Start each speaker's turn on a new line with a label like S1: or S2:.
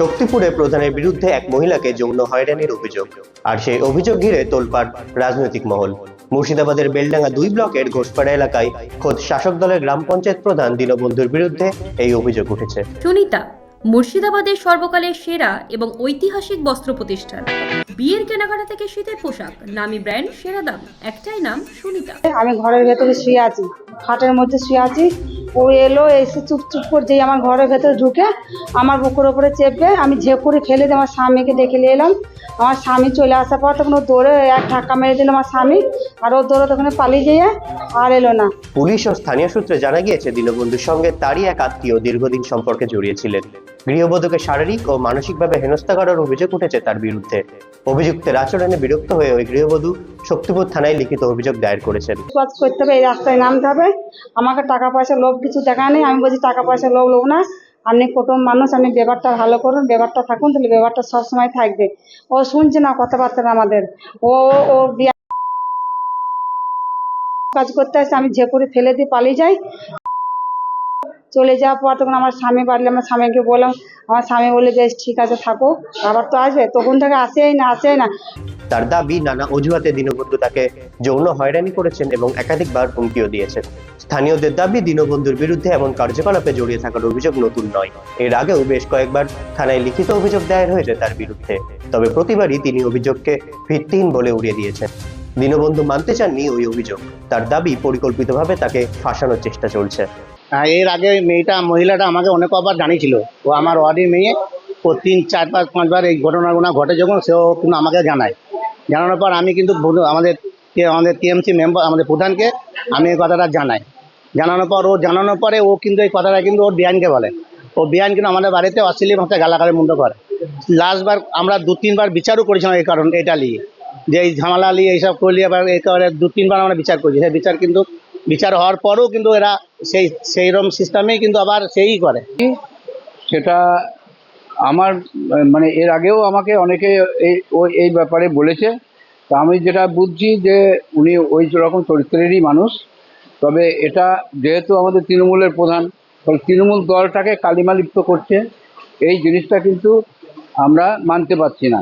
S1: শক্তিপুরে প্রধানের বিরুদ্ধে এক মহিলাকে যৌন হয়রানির অভিযোগ। আর সেই অভিযোগ ঘিরে তোলপাড় রাজনৈতিক মহল। মুর্শিদাবাদের বেলডাঙ্গা দুই ব্লকের ঘোষপাড়া এলাকায় খোদ শাসক দলের গ্রাম পঞ্চায়েত প্রধান দীনবন্ধুর বিরুদ্ধে এই অভিযোগ উঠেছে।
S2: সুনিতা মুর্শিদাবাদের সর্বকালের সেরা এবং ঐতিহাসিক বস্ত্র প্রতিষ্ঠান। বিয়ের কেনাকাটা থেকে শীতের পোশাক নামি ব্র্যান্ড সেরা দাম একটাই নাম সুনিতা।
S3: আমি ঘরের ভেতরে শুয়ে আছি খাটের মধ্যে শুয়ে আছি ও এলো, এসে চুপ চুপ করে যেই আমার ঘরের ভেতরে ঢুকে আমার বুকের ওপরে চেপে আমি ঝেঁকুড়ি ফেলে দিয়ে আমার স্বামীকে ডেকে নিয়ে এলাম। আমার স্বামী চলে আসার পর তখন ও দৌড়ে এক ধাক্কা মেরে দিল আমার স্বামী আর ও দৌড়ে তখন পালিয়ে যেয়ে আর এলো না।
S1: পুলিশ ও স্থানীয় সূত্রে জানা গিয়েছে দীনবন্ধুর সঙ্গে তারই এক আত্মীয় দীর্ঘদিন সম্পর্কে জড়িয়েছিলেন। গৃহবধূকে শারীরিক ও মানসিকভাবে হেনস্থা করার অভিযোগ উঠেছে তার বিরুদ্ধে। অভিযুক্তের আচরণে বিরক্ত হয়ে ওই গৃহবধূ শক্তিপুর থানায় লিখিত অভিযোগ দায়ের করেছেন।
S3: কাজ করতে হবে এই রাস্তায় নামতে হবে। আমাকে টাকা পয়সা লোভ কিছু দেখা নেই আমি বলছি টাকা পয়সা লোভ লোভ না। আপনি কুটুম মানুষ আপনি ব্যাপারটা ভালো করুন ব্যাপারটা থাকুন, তাহলে ব্যাপারটা সবসময় থাকবে। ও শুনছে না কথাবার্তা আমাদের। ও ও কাজ করতে আসছে আমি যে করে ফেলে দিয়ে পালিয়ে যাই। চলে যাওয়ার পর তখন আমার স্বামী বাড়লে আমার স্বামীকে বললাম, আমার স্বামী বলে বেশ, ঠিক আছে, থাকো। আবার তো আসবে, তখন থেকে আসেই না আসেই না।
S1: তার দাবি নানা অজুহাতে দীনবন্ধু তাকে যৌন হয়রানি করেছেন এবং একাধিকবার হুমকিও দিয়েছেন। স্থানীয়দের দাবি, দীনবন্ধুর বিরুদ্ধে এমন কার্যকলাপে জড়িয়ে থাকার অভিযোগ নতুন নয়। এর আগেও বেশ কয়েকবার থানায় লিখিত অভিযোগ দায়ের হয়েছে তার বিরুদ্ধে। তবে প্রতিবারই তিনি অভিযোগকে ভিত্তিহীন বলে উড়িয়ে দিয়েছেন। দীনবন্ধু মানতে চাননি ওই অভিযোগ। তার দাবি, পরিকল্পিতভাবে তাকে ফাঁসানোর চেষ্টা চলছে।
S4: এর আগে মেয়েটা, মহিলাটা আমাকে অনেকবার জানিয়েছিল। ও আমার ওয়ার্ডের মেয়ে। ও তিন, চার, পাঁচ, পাঁচবার এই ঘটনাগুলো ঘটে, যখন সেও কিন্তু আমাকে জানায়। জানানোর পর আমি কিন্তু আমাদের আমাদের টিএমসি মেম্বার আমাদের প্রধানকে আমি এই কথাটা জানাই। জানানোর পর ও, জানানোর পরে ও কিন্তু এই কথাটা কিন্তু ওর বিয়ানকে বলে। ও বিয়ান কিন্তু আমাদের বাড়িতে অশ্লীল ভাষায় গালাগালের মুন্ড করে। লাস্টবার আমরা দু তিনবার বিচারও করেছিলাম এই কারণ, এটা নিয়ে। যে এই ঝামেলা নিয়ে এইসব করলে আবার এই কারণে দু তিনবার আমরা বিচার করেছি। সেই বিচার কিন্তু, বিচার হওয়ার পরেও কিন্তু এরা সেই সেইরকম সিস্টেমেই কিন্তু আবার সেই করে।
S5: সেটা আমার মানে এর আগেও আমাকে অনেকে এই এই ব্যাপারে বলেছে। তা আমি যেটা বুঝছি যে উনি ওই রকম চরিত্রেরই মানুষ। তবে এটা যেহেতু আমাদের তৃণমূলের প্রধান ফলে তৃণমূল দলটাকে কালিমালিপ্ত করছে। এই জিনিসটা কিন্তু আমরা মানতে পারছি না।